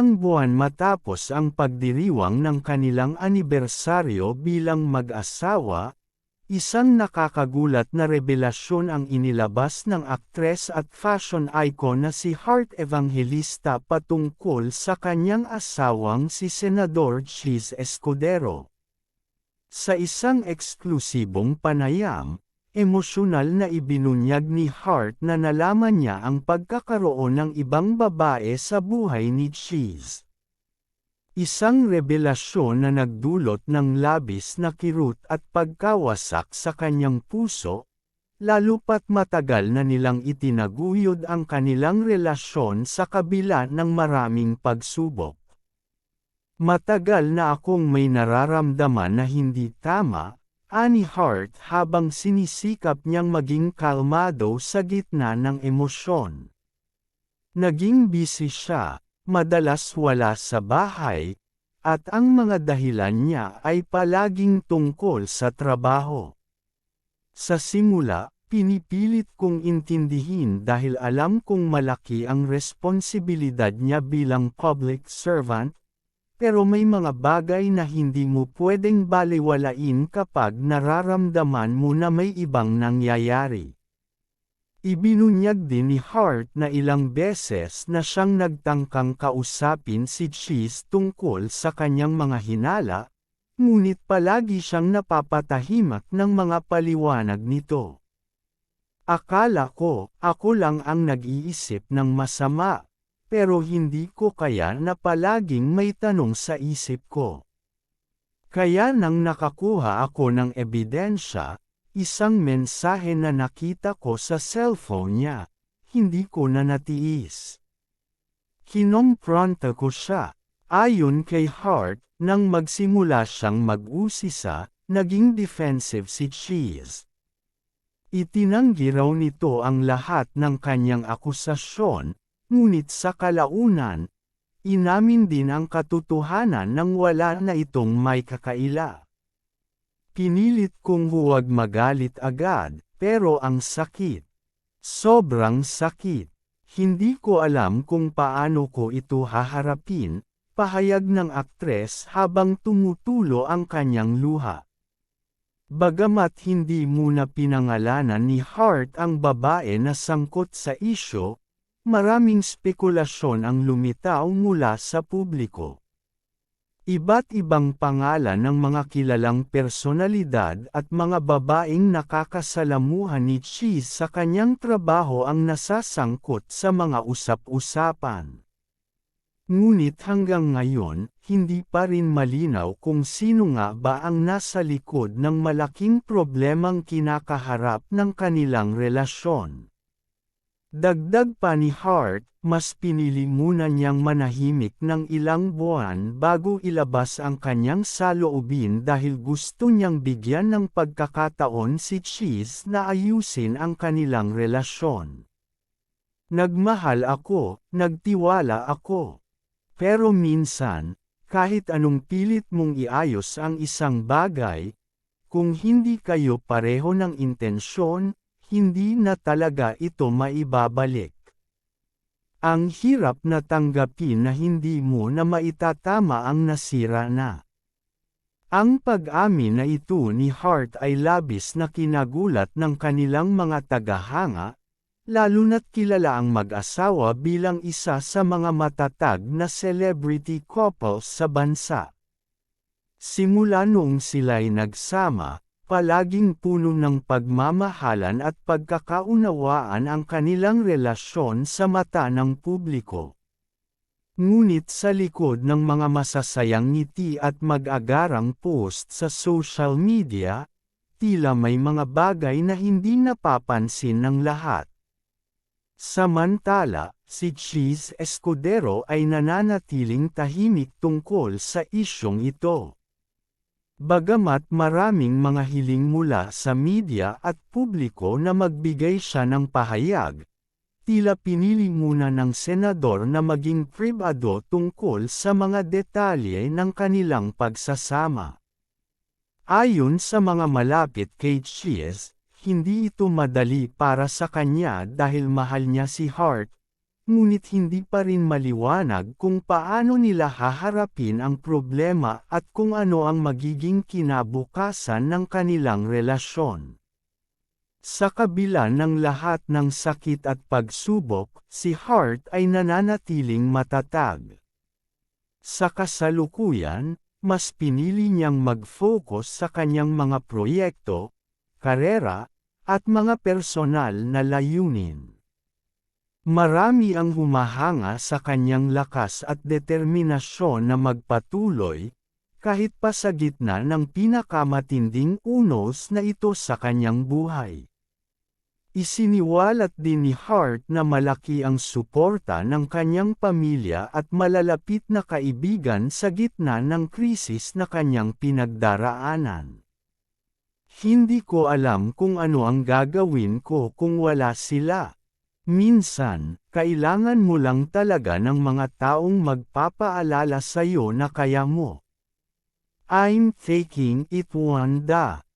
Ilang buwan matapos ang pagdiriwang ng kanilang anibersaryo bilang mag-asawa, isang nakakagulat na revelasyon ang inilabas ng aktres at fashion icon na si Heart Evangelista patungkol sa kanyang asawang si Senador Cheese Escudero. Sa isang eksklusibong panayam, Emosyonal na ibinunyag ni Hart na nalaman niya ang pagkakaroon ng ibang babae sa buhay ni Cheese. Isang revelasyon na nagdulot ng labis na kirot at pagkawasak sa kanyang puso, lalo pat matagal na nilang itinaguyod ang kanilang relasyon sa kabila ng maraming pagsubok. Matagal na akong may nararamdaman na hindi tama, Ani Hart habang sinisikap niyang maging kalmado sa gitna ng emosyon. Naging busy siya, madalas wala sa bahay, at ang mga dahilan niya ay palaging tungkol sa trabaho. Sa simula, pinipilit kong intindihin dahil alam kong malaki ang responsibilidad niya bilang public servant, pero may mga bagay na hindi mo pwedeng baliwalain kapag nararamdaman mo na may ibang nangyayari. Ibinunyag din ni Hart na ilang beses na siyang nagtangkang kausapin si Cheese tungkol sa kanyang mga hinala, ngunit palagi siyang napapatahimak ng mga paliwanag nito. Akala ko, ako lang ang nag-iisip ng masama, pero hindi ko kaya na palaging may tanong sa isip ko. Kaya nang nakakuha ako ng ebidensya, isang mensahe na nakita ko sa cellphone niya, hindi ko na natiis. Kinompronta ko siya, ayon kay Hart, nang magsimula siyang mag-usisa, naging defensive si Cheese. Itinanggi raw nito ang lahat ng kanyang akusasyon, Ngunit sa kalaunan, inamin din ang katotohanan ng wala na itong may kakaila. Pinilit kong huwag magalit agad, pero ang sakit. Sobrang sakit. Hindi ko alam kung paano ko ito haharapin, pahayag ng aktres habang tumutulo ang kanyang luha. Bagamat hindi muna pinangalanan ni Hart ang babae na sangkot sa isyo, Maraming spekulasyon ang lumitaw mula sa publiko. Iba't ibang pangalan ng mga kilalang personalidad at mga babaeng nakakasalamuhan ni Cheese sa kanyang trabaho ang nasasangkot sa mga usap-usapan. Ngunit hanggang ngayon, hindi pa rin malinaw kung sino nga ba ang nasa likod ng malaking problemang kinakaharap ng kanilang relasyon. Dagdag pa ni Hart, mas pinili muna niyang manahimik ng ilang buwan bago ilabas ang kanyang saloobin dahil gusto niyang bigyan ng pagkakataon si Cheese na ayusin ang kanilang relasyon. Nagmahal ako, nagtiwala ako. Pero minsan, kahit anong pilit mong iayos ang isang bagay, kung hindi kayo pareho ng intensyon, hindi na talaga ito maibabalik. Ang hirap na tanggapin na hindi mo na maitatama ang nasira na. Ang pag-amin na ito ni Hart ay labis na kinagulat ng kanilang mga tagahanga, lalo na't kilala ang mag-asawa bilang isa sa mga matatag na celebrity couples sa bansa. Simula noong sila'y nagsama, Palaging puno ng pagmamahalan at pagkakaunawaan ang kanilang relasyon sa mata ng publiko. Ngunit sa likod ng mga masasayang ngiti at mag-agarang post sa social media, tila may mga bagay na hindi napapansin ng lahat. Samantala, si Cheese Escudero ay nananatiling tahimik tungkol sa isyong ito. Bagamat maraming mga hiling mula sa media at publiko na magbigay siya ng pahayag, tila pinili muna ng senador na maging pribado tungkol sa mga detalye ng kanilang pagsasama. Ayon sa mga malapit kay Cheese, hindi ito madali para sa kanya dahil mahal niya si Hart, ngunit hindi pa rin maliwanag kung paano nila haharapin ang problema at kung ano ang magiging kinabukasan ng kanilang relasyon. Sa kabila ng lahat ng sakit at pagsubok, si Hart ay nananatiling matatag. Sa kasalukuyan, mas pinili niyang mag-focus sa kanyang mga proyekto, karera, at mga personal na layunin. Marami ang humahanga sa kanyang lakas at determinasyon na magpatuloy, kahit pa sa gitna ng pinakamatinding unos na ito sa kanyang buhay. Isiniwalat din ni Hart na malaki ang suporta ng kanyang pamilya at malalapit na kaibigan sa gitna ng krisis na kanyang pinagdaraanan. Hindi ko alam kung ano ang gagawin ko kung wala sila. Minsan, kailangan mo lang talaga ng mga taong magpapaalala sa'yo na kaya mo. I'm taking it Wanda.